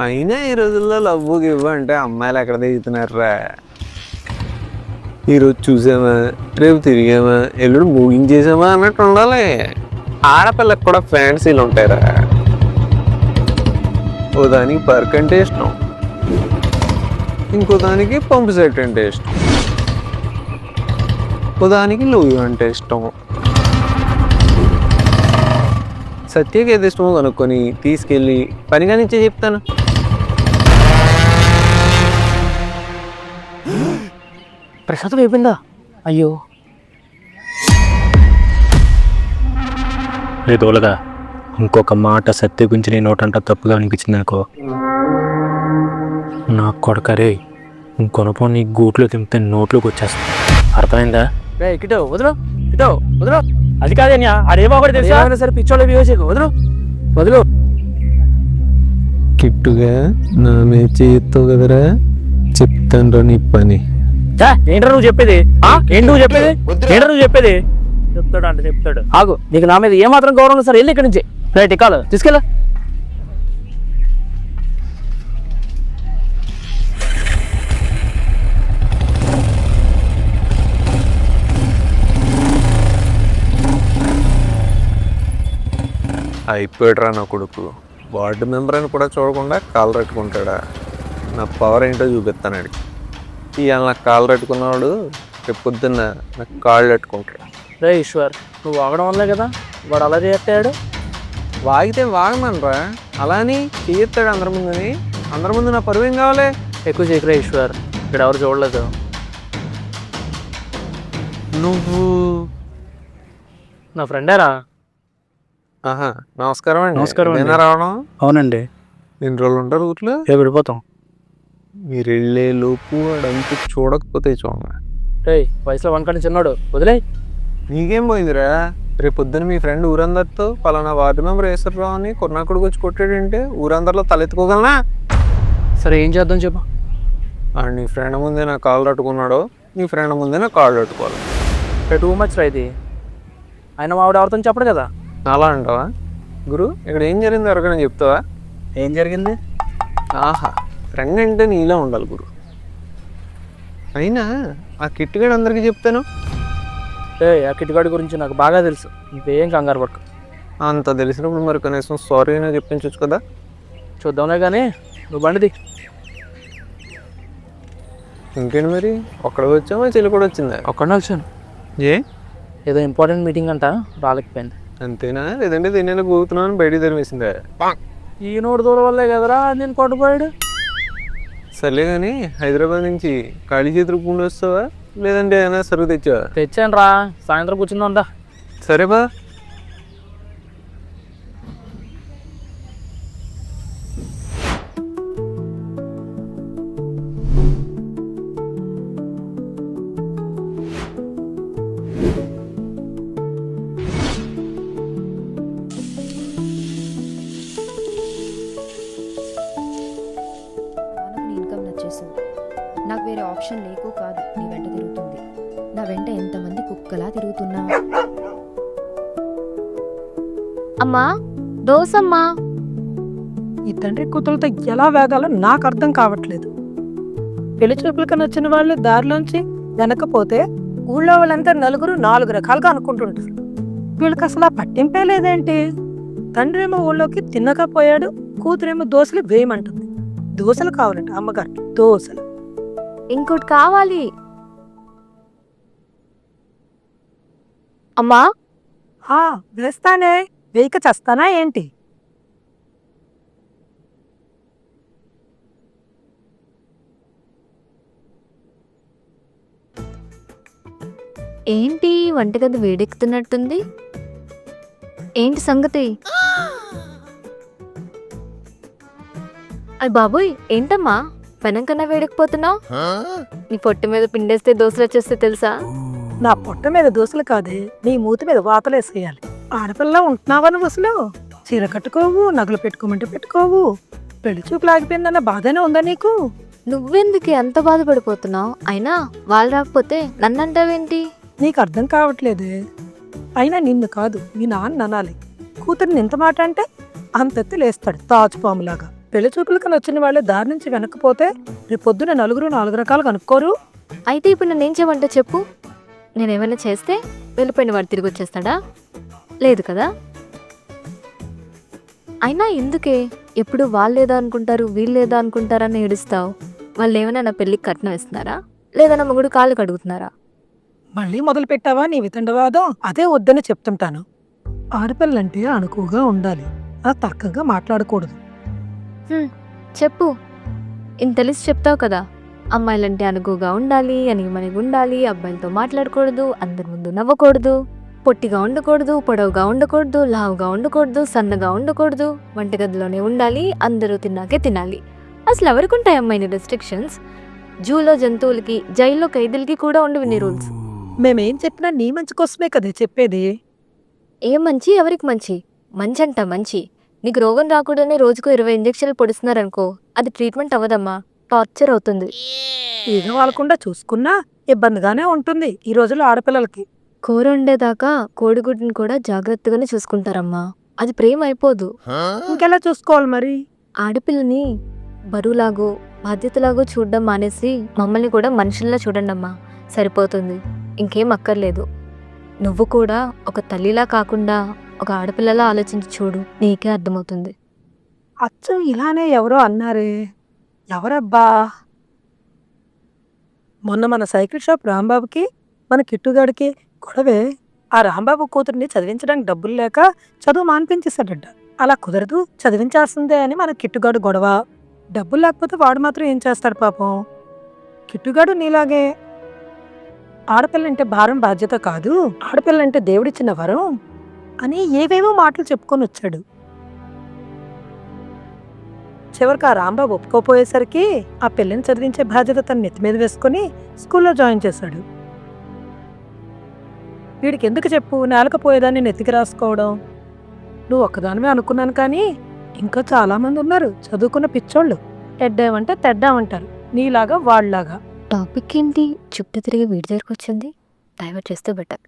అయినా ఈ రోజుల్లో లవ్ గివ్ అంటే అమ్మాయిలు ఎక్కడ దిగుతున్నారా ఈరోజు చూసామా? రేపు తిరిగామా? ఎల్లుడు ముగించేసామా అన్నట్టు ఉండాలి. ఆడపిల్లకి కూడా ఫ్యాన్సీలు ఉంటాయిరా. ఓ దానికి పర్క్ అంటే ఇష్టం. ఇంకో దానికి పంపు సెట్ అంటే ఇష్టం. ఓ దానికి లూయు అంటే ఇష్టం సత్యకి ఏది ఇష్టమో కనుక్కొని తీసుకెళ్ళి పని కానిచ్చే చెప్తాను. ప్రసాదం అయిపోయిందా? అయ్యో. రే దోలగా ఇంకొక మాట సత్య గురించి నీ నోటంట తప్పుగా అనిపించింది అనుకో. నా కొడకరే ఇంకొనపో నీ గూట్లో తింపితే నోట్లోకి వచ్చేస్తా. అర్థమైందా? రే ఇటో వదలు ఇటో వదలు. అది కాదన్యా అదేమో ఒకటి తెలుసా? ఏమైనా సరే పిచ్చోళ్ళు బిహేవ్ వదలు. వదలు. కిట్టుగా నా మీద చేస్తావు కదరా? చెప్తాను నీ పని. ఛా, ఏంట్రా నువ్వు చెప్పేది? ఆ? ఏంటి నువ్వు చెప్పేది? ఏంట్రా నువ్వు చెప్పేది? చెప్తాడు అంటే చెప్తాడు. ఆగు నీకు నా మీద ఏమాత్రం గౌరవం సార్ వెళ్ళి ఇక్కడి నుంచి. రైట్ ఇక్కాలు తీసుకెళ్ళా. అయిపోయాడురా నా కొడుకు. వార్డు మెంబర్ అని కూడా చూడకుండా కాలు పెట్టుకుంటాడా నా పవర్ ఏంటో చూపిస్తాను అడిగి ఇవాళ నాకు కాలు పెట్టుకున్నవాడు రేపు పొద్దున్న నాకు కాళ్ళు పెట్టుకుంటాడు రే ఈశ్వర్ నువ్వు వాగడం వల్లే కదా వాడు అలా చేస్తాడు? వాగితే వాగమనరా అలా అని తీస్తాడు అందరి ముందుని. అందరి ముందు నా పరువు కావాలి? ఎక్కువ చేయకురా ఈశ్వర్. ఇక్కడ ఎవరు చూడలేదు. నువ్వు నా ఫ్రెండేరా నమస్కారం అండి. నమస్కారం అండి. రావడం? అవునండి. ఎన్ని రోజులు ఉంటారు ఊర్లో? ఏ విడిపోతాం మీరు వెళ్ళే లోపు అడంతా చూడకపోతే చూడండి. రే వయసులో వనకండి చిన్నాడు వదిలే. నీకేం పోయిందిరా? రేపు పొద్దున మీ ఫ్రెండ్ ఊరందరితో పలానా వార్డు మెంబర్ వేసరావు అని కొన్నాకుడికి వచ్చి కొట్టాడంటే ఊరందరిలో తలెత్తుకోగలనా సరే ఏం చేద్దాం చెప్పు. అండ్ నీ ఫ్రెండ్ ముందే నా కాళ్ళు తట్టుకున్నాడో నీ ఫ్రెండ్ ముందే నా కాళ్ళు తట్టుకోవాలి. టూ మచ్ రా ఇది. ఆయన మావిడ ఎవరితో చెప్పడు కదా. అలా అంటావా? గురు ఇక్కడ ఏం జరిగింది ఎవరికైనా చెప్తావా? ఏం జరిగింది? ఆహా ఫ్రెండ్ అంటే నీలా ఉండాలి గురు. అయినా ఆ కిట్టుగాడు అందరికీ చెప్తాను? ఏ ఆ కిటికాడి గురించి నాకు బాగా తెలుసు. ఇంకేం కంగారు పడకు. అంత తెలిసినప్పుడు మరి కనీసం సారీ అయినా చెప్పించవచ్చు కదా? చూద్దాంలే కానీ నువ్వు బండిది ఇంకేంటి మరి? ఒక్కడ వచ్చామా? చెల్లి కూడా వచ్చిందా? ఒక్కడనే వచ్చాను. ఏ? ఏదో ఇంపార్టెంట్ మీటింగ్ అంట రాలేకపోయింది. అంతేనా? లేదంటే తినేలా గోగుతున్నాను బయటికి తరిమేసిందా? ఈ నోడు దూరం వల్లే కదరా నేను కొట్టుపోయాడు సర్లే కానీ హైదరాబాద్ నుంచి ఖాళీ చేతులు పూండి వస్తావా? లేదంటే ఏమైనా సరుకు తెచ్చావా? తెచ్చాను రా సాయంత్రం కూర్చుందా సరే బా. అమ్మా దోసమ్మా. ఈ తండ్రి కూతురుతో ఎలా వేగాలో నాకు అర్థం కావట్లేదు. పెళ్ళి చూపులకు నచ్చిన వాళ్ళు దారిలోంచి వెనకపోతే ఊళ్ళో వాళ్ళంతా నలుగురు నాలుగు రకాలుగా అనుకుంటుంటారు. వీళ్ళకి అసలు ఆ పట్టింపే లేదేంటి? తండ్రి ఏమో ఊళ్ళోకి తిన్నకపోయాడు కూతురేమో దోశలు వేయమంటుంది. దోశలు కావాలంట అమ్మగారు దోశలు ఇంకోటి కావాలి. అమ్మా. వేస్తానే. వేయక చస్తానా ఏంటి? ఏంటి వంటగది వేడెక్కుతున్నట్టుంది? ఏంటి సంగతి? అయ్ బాబోయ్ ఏంటమ్మా? పెనం కన్నా వేడెక్కిపోతున్నావు నీ పొట్టు మీద పిండేస్తే దోశలు వచ్చేస్తే తెలుసా? నా పొట్ట మీద దోశలు కాదే నీ మూతి మీద వాతలేసేయాలి. ఆడపిల్ల ఉంటున్నావా నువ్వు అసలు? చీర కట్టుకోవు నగలు పెట్టుకోమంటే పెట్టుకోవు. పెళ్ళి చూపు లాగిపోయిందన్న బాధనే ఉందా నీకు? నువ్వెందుకు ఎంత బాధపడిపోతున్నావు? అయినా వాళ్ళు రాకపోతే నన్ను అంటావేంటి నీకు అర్థం కావట్లేదే. అయినా నిన్ను కాదు మీ నాన్న అనాలి. కూతుర్ని ఇంత మాట అంటే అంతెత్తి లేస్తాడు తాచుపాములాగా పెళ్ళి చూపులకు నచ్చిన వాళ్ళే దారి నుంచి వెనక్కిపోతే రేపు పొద్దున నలుగురు నాలుగు రకాలు కనుక్కోరు. అయితే ఇప్పుడు నన్ను ఏం చేయమంటే చెప్పు? నేను ఏమైనా చేస్తే వెళ్ళిపోయిన వాడు తిరిగి వచ్చేస్తాడా? లేదు కదా? అయినా ఎందుకే? ఎప్పుడు వాళ్ళు లేదా అనుకుంటారు వీళ్ళు లేదా అనుకుంటారని ఏడుస్తావు? వాళ్ళు ఏమైనా నా పెళ్ళికి కట్నం ఇస్తున్నారా? లేదా నా మొగుడు కాళ్ళు కడుగుతున్నారా? మళ్ళీ మొదలు పెట్టావా నీ వితండవాదం? అదే వద్దని చెప్తుంటాను. ఆడపిల్లంటే అనుకువగా ఉండాలి. అలా మాట్లాడకూడదు. చెప్పు. ఇంత తెలిసి చెప్తావు కదా. అమ్మాయిలంటే అనుకుగా ఉండాలి అని మనకి ఉండాలి అబ్బాయిలతో మాట్లాడకూడదు అందరి ముందు నవ్వకూడదు. పొట్టిగా ఉండకూడదు పొడవుగా ఉండకూడదు లావుగా ఉండకూడదు సన్నగా ఉండకూడదు. వంటగదిలోనే ఉండాలి అందరూ తిన్నాకే తినాలి. అసలు ఎవరికి ఉంటాయి అమ్మాయిని రెస్ట్రిక్షన్స్ జూలో జంతువులకి జైల్లో ఖైదీలకి కూడా ఉండవు నీ రూల్స్ మేమేం చెప్పినా నీ మంచి కోసమే కదే చెప్పేది. ఏం మంచి? ఎవరికి మంచి? మంచి అంట మంచి. నీకు రోగం రాకూడదని రోజుకు ఇరవై ఇంజక్షన్లు పొడుస్తున్నారనుకో అది ట్రీట్మెంట్ అవ్వదమ్మా. టార్చర్ అవుతుంది. ఈగ వాలకుండా చూసుకున్నా ఇబ్బందిగానే ఉంటుంది ఈ రోజుల్లో ఆడపిల్లలకి. కూర వండేదాకా కోడిగుడ్డుని కూడా జాగ్రత్తగానే చూసుకుంటారమ్మా. అది ప్రేమ అయిపోదు. ఇంకెలా చూసుకోవాలి మరి? ఆడపిల్లని బరువులాగో బాధ్యతలాగో చూడడం మానేసి మమ్మల్ని కూడా మనుషుల్లా చూడండమ్మా. సరిపోతుంది. ఇంకేం అక్కర్లేదు. నువ్వు కూడా ఒక తల్లిలా కాకుండా ఒక ఆడపిల్లలా ఆలోచించి చూడు. నీకే అర్థమవుతుంది. అచ్చు ఇలానే ఎవరో అన్నారే. ఎవరబ్బా? మొన్న మన సైకిల్ షాప్ రాంబాబుకి మన కిట్టుగాడికి గొడవే ఆ రాంబాబు కూతుర్ని చదివించడానికి డబ్బులు లేక చదువు మాన్పించేశాడట. అలా కుదరదు చదివించాల్సిందే అని మన కిట్టుగాడు గొడవ. డబ్బులు లేకపోతే వాడు మాత్రం ఏం చేస్తాడు పాపం? కిట్టుగాడు నీలాగే ఆడపిల్లంటే భారం బాధ్యత కాదు ఆడపిల్లంటే దేవుడిచ్చిన వరం అని ఏవేవో మాటలు చెప్పుకొని వచ్చాడు. చివరికి ఆ రాంబాబు ఒప్పుకోపోయేసరికి ఆ పిల్లని చదివించే బాధ్యత తన నెత్తి మీద వేసుకుని స్కూల్లో జాయిన్ చేశాడు. వీడికి ఎందుకు చెప్పు? నేలకపోయేదాన్ని నెత్తికి రాసుకోవడం. నువ్వు ఒక్కదానివే అనుకున్నాను కానీ ఇంకా చాలా మంది ఉన్నారు. చదువుకున్న పిచ్చోళ్ళు. తెడ్డామంటే తెడ్డామంటారు. నీలాగా వాళ్ళలాగా. టాపిక్ ఏంటి చుట్టూ తిరిగి వీడి దగ్గరకు వచ్చింది. డైవర్ట్ చేస్తే బెటర్.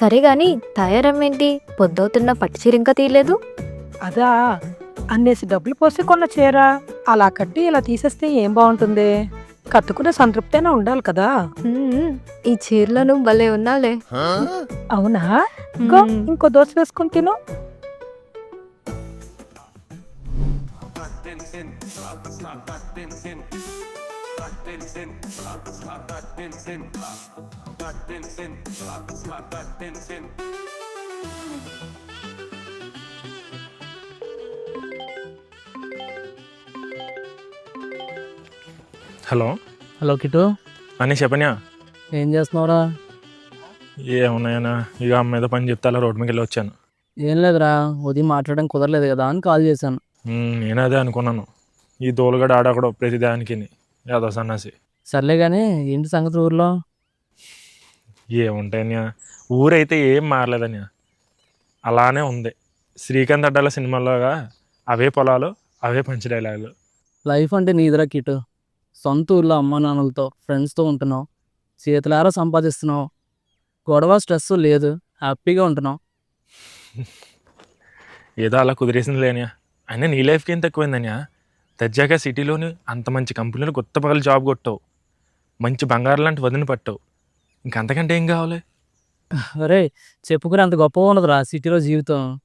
సరే గాని తయారమ్మేంటి పొద్దవుతున్న పట్టు చీర ఇంకా తీయలేదు? అదా అన్నేసి డబ్బులు పోసి కొన్న చీర. అలా కట్టి ఇలా తీసేస్తే ఏం బాగుంటుంది కట్టుకునే సంతృప్తైనా ఉండాలి కదా. ఈ చీరలో నువ్వు భలే ఉన్నావులే అవునా? ఇంకో ఇంకో దోశ వేసుకుని తిను. హలో. హలో కిటు అని చెప్పనియా? ఏం చేస్తున్నావురా? ఏమున్నాయన్నా? ఇక అమ్మ మీద పని చెప్తే అలా రోడ్డు మీద వెళ్ళి వచ్చాను. ఏం లేదురా ఉదయం మాట్లాడడం కుదరలేదు కదా అని కాల్ చేశాను. నేను అదే అనుకున్నాను. ఈ దోలుగడ ఆడకూడదు ప్రతి దానికి యాదవ సన్నాసి. సర్లే కానీ ఏంటి సంగతి ఊర్లో? ఏముంటాయన్యా? ఊరైతే ఏం మారలేదన్యా? అలానే ఉంది. శ్రీకాంత్ అడ్డాల సినిమాలోగా అవే పొలాలు అవే పంచి డైలాగులు. లైఫ్ అంటే నీదిరా కిటు సొంత ఊర్లో అమ్మా నాన్నలతో ఫ్రెండ్స్తో ఉంటున్నావు. చేతులారా సంపాదిస్తున్నావు. గొడవ స్ట్రెస్ లేదు. హ్యాపీగా ఉంటున్నావు. ఏదో అలా కుదిరేసింది లేనియా అయినా నీ లైఫ్కి ఏం తక్కువైందన్యా తెచ్చాక సిటీలోని అంత మంచి కంపెనీలు కొత్త పగలు జాబ్ కొట్టావు. మంచి బంగారు లాంటి వదిన పట్టావు. ఇంకంతకంటే ఏం కావాలి? అరే చెప్పుకుని అంత గొప్పగా ఉండదురా సిటీలో జీవితం.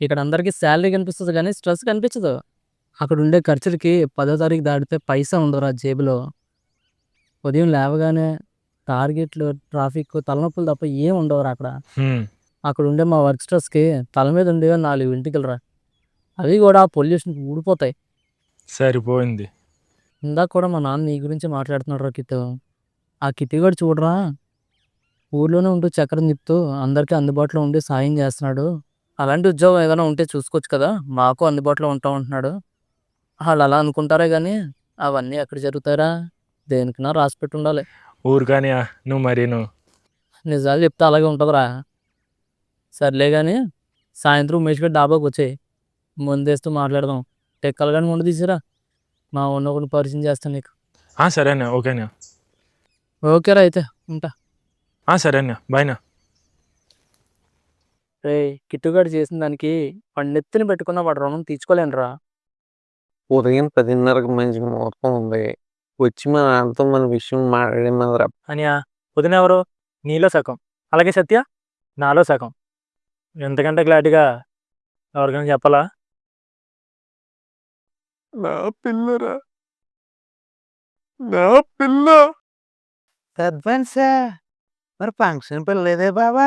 ఇక్కడ అందరికీ శాలరీ కనిపిస్తుంది కానీ స్ట్రెస్ కనిపించదు. అక్కడ ఉండే ఖర్చులకి పదో తారీఖు దాటితే పైసా ఉండదురా జేబులో. ఉదయం లేవగానే టార్గెట్లు ట్రాఫిక్ తలనొప్పులు తప్ప ఏం ఉండవురా అక్కడ. హ్మ్, అక్కడ ఉండే మా వర్క్ స్ట్రెస్కి తల మీద ఉండేవి నాలుగు ఇంటికలరా అవి కూడా పొల్యూషన్కి ఊడిపోతాయి. సరిపోయింది. ఇందాక కూడా మా నాన్న నీ గురించి మాట్లాడుతున్నాడు రా కిట్టు ఆ కూడా చూడరా? ఊర్లోనే ఉంటూ చక్రం తిప్పుతూ అందరికీ అందుబాటులో ఉండి సాయం చేస్తున్నాడు. అలాంటి ఉద్యోగం ఏదైనా ఉంటే చూసుకోవచ్చు కదా? మాకు అందుబాటులో ఉంటా ఉంటున్నాడు వాళ్ళు అలా అనుకుంటారే కానీ అవన్నీ ఎక్కడ జరుగుతారా దేనికైనా రాసి పెట్టి ఉండాలి ఊరికానియా నువ్వు మరీను నిజాలు చెప్తే అలాగే ఉంటుందిరా. సర్లే కానీ సాయంత్రం ఉమేష్ గారి డాబాకి వచ్చాయి. ముందేస్తూ మాట్లాడదాం. టెక్కలు కానీ ముందు తీసిరా. మా ఉన్న ఒకరిని పరిచయం చేస్తాను నీకు. ఆ, సరేనా ఓకేనా ఓకేరా అయితే ఉంటా. సరే అన్య బాయ్నా రే కిట్టుగాడు చేసిన దానికి వాడి నెత్తిని పెట్టుకున్న వాడు రుణం తీర్చుకోలేనురా. ఉదయం పదిన్నరకు మంచి ముహూర్తం ఉంది. వచ్చి మన నాన్నతో మన విషయం మాట్లాడే మన అనియా వదిన ఎవరు? నీలో సగం. అలాగే సత్య? నాలో సగం. ఎంతకంటే క్లారిటీగా ఎవరికైనా చెప్పాలా? నా పిల్లరా. నా పిల్ల. అడ్వాన్సా మరి ఫంక్షన్ పిల్లలేదే బాబా